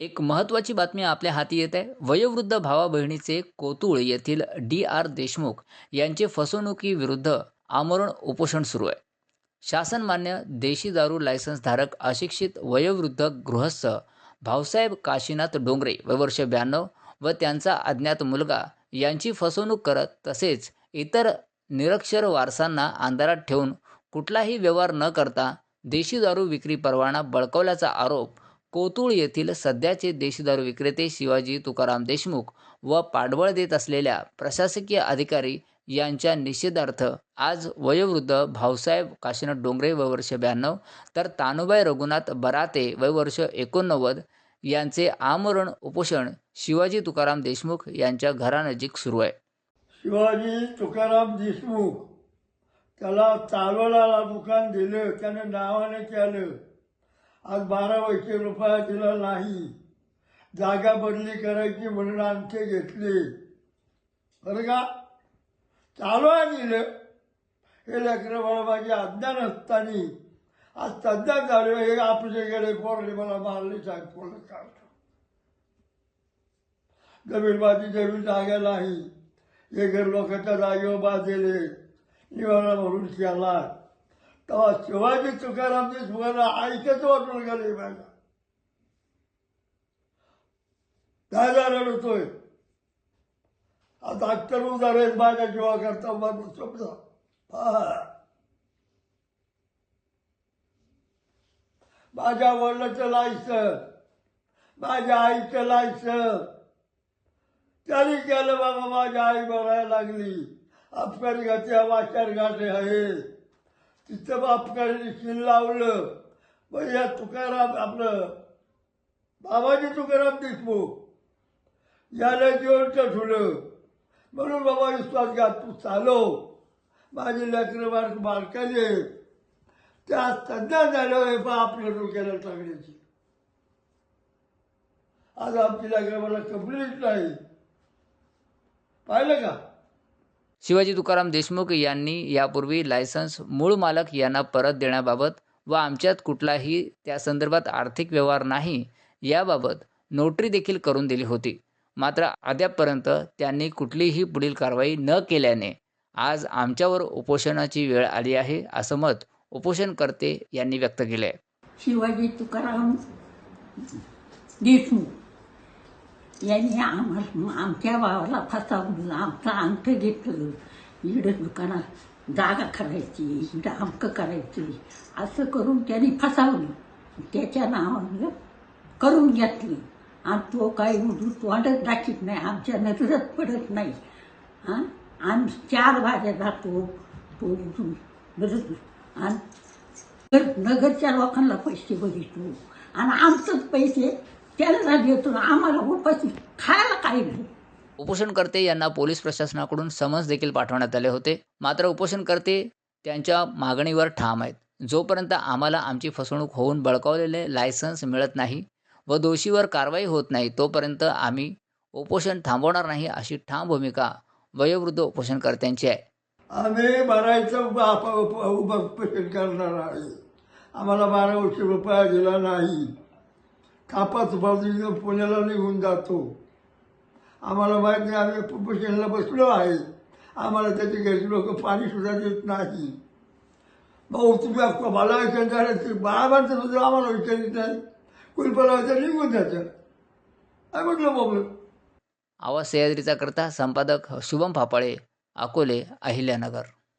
एक महत्त्वाची बातमी आपल्या हाती येत. आहे वयोवृद्ध भावा बहिणीचे कोतुळ येथील डी आर देशमुख यांचे फसवणुकीविरुद्ध आमरण उपोषण सुरू आहे. शासनमान्य देशी दारू लायसन्सधारक अशिक्षित वयोवृद्ध गृहस्थ भाऊसाहेब काशीनाथ डोंगरे वय वर्ष ब्याण्णव व त्यांचा अज्ञात मुलगा यांची फसवणूक करत तसेच इतर निरक्षर वारसांना अंधारात ठेवून कुठलाही व्यवहार न करता देशी दारू विक्री परवाना बळकवल्याचा आरोप कोतुळ येथील सध्याचे देशदारू विक्रेते शिवाजी तुकाराम देशमुख व पाठबळ देत असलेल्या प्रशासकीय अधिकारी यांच्या निषेधार्थ आज वयोवृद्ध भाऊसाहेब काशीनाथ डोंगरे वय वर्ष ब्याण्णव तर तानुबाई रघुनाथ बराते वय वर्ष एकोणनव्वद यांचे आमरण उपोषण शिवाजी तुकाराम देशमुख यांच्या घरानजीक सुरू आहे. शिवाजी तुकाराम देशमुख त्याला चालवला दुकान दिलं त्याने नावाने केलं. आज बारा वर्षे रुपया दिला नाही. जागा बदली करायची म्हणून आमचे घेतले. बरं का? चालवाय दिलं हे लेकरं मला माझी आज्ञा नसताना आज सध्या चालू हे आपले गेले पोरले मला मारले साहेब पोरले काढतो जमीन जमीन जागा नाही. हे घर लोकांच्या जागेवर बांधलेले निवारा भरून केला. तेव्हा शिवाजी तुकाराम देशमुखांना ऐकच वाटून गेले माझा दादा रडतोय. आता अख्तर उदार आहेत माझ्या जीवा करता माझं समजा माझ्या वडिलाचं लायसन माझ्या आईचं लायसन. त्याने केलं बाबा माझी आई बघायला लागली. अपकारी घाते वाचार घाटे आहे. तिथं अपकारी शिन लावलं. मग या तुकाराम आपलं बाबाजी तुकाराम देशमुख याला जेवण ठेवलं म्हणून बाबा विश्वास घ्या तू चालो. माझे लेकरं बार बारकाले त्या सध्या झालं हे बा आपल्या डोक्याला टाकण्याची. आज आमची लेकरं मला कंप्लीट नाही. पाहिलं का? शिवाजी तुकाराम देशमुख यांनी यापूर्वी लायसन्स मूळ मालक यांना परत देण्याबाबत व आमच्यात कुठलाही त्या संदर्भात आर्थिक व्यवहार नाही याबाबत नोटरी देखील करून दिली होती. मात्र अद्यापपर्यंत त्यांनी कुठलीही पुढील कारवाई न केल्याने आज आमच्यावर उपोषणाची वेळ आली आहे असं मत उपोषणकर्ते यांनी व्यक्त केले आहे शिवाजी तुकाराम देशमुख यांनी आम्हाला आमच्या भावाला फसवलं आमचं अंक घेतलं इकडं दुकानात जागा करायची इकडं अंक करायची असं करून त्यांनी फसवलं त्याच्या नावानं करून घेतलं आणि तो काही उडूत तोंडच दाखीत नाही आमच्या नजरच पडत नाही हां आम्ही चार भाज्या जातो तो आणि नगर नगरच्या लोकांना पैसे बघितो आणि आमचंच पैसे देतो आम्हाला उपाशी खायला काही नाही. उपोषणकर्ते यांना पोलीस प्रशासनाकडून समन्स देखील पाठवण्यात आले होते. मात्र उपोषणकर्ते त्यांच्या मागणीवर ठाम आहेत. जोपर्यंत आम्हाला आमची फसवणूक होऊन बळकावलेले लायसन्स मिळत नाही व दोषीवर कारवाई होत नाही तोपर्यंत आम्ही उपोषण थांबवणार नाही अशी ठाम भूमिका वयोवृद्ध उपोषणकर्त्यांची आहे. आम्ही भरायचं उपोषण करणार आहे. आम्हाला बारा वर्ष रुपया दिला नाही. कापाच बाजूला पुण्याला निघून जातो. आम्हाला माहीत नाही आम्ही उपोषणाला बसलो आहे. आम्हाला त्याचे घरचे लोक पाणीसुद्धा देत नाही. भाऊ तुम्ही मला विचार बाळाबांचं सुद्धा आम्हाला विचारित नाही. कुलपाला विचार निघून जायचं काय म्हटलं बाबा? आवाज सह्याद्रीचा करता संपादक शुभम फापाळे अकोले अहिल्यानगर.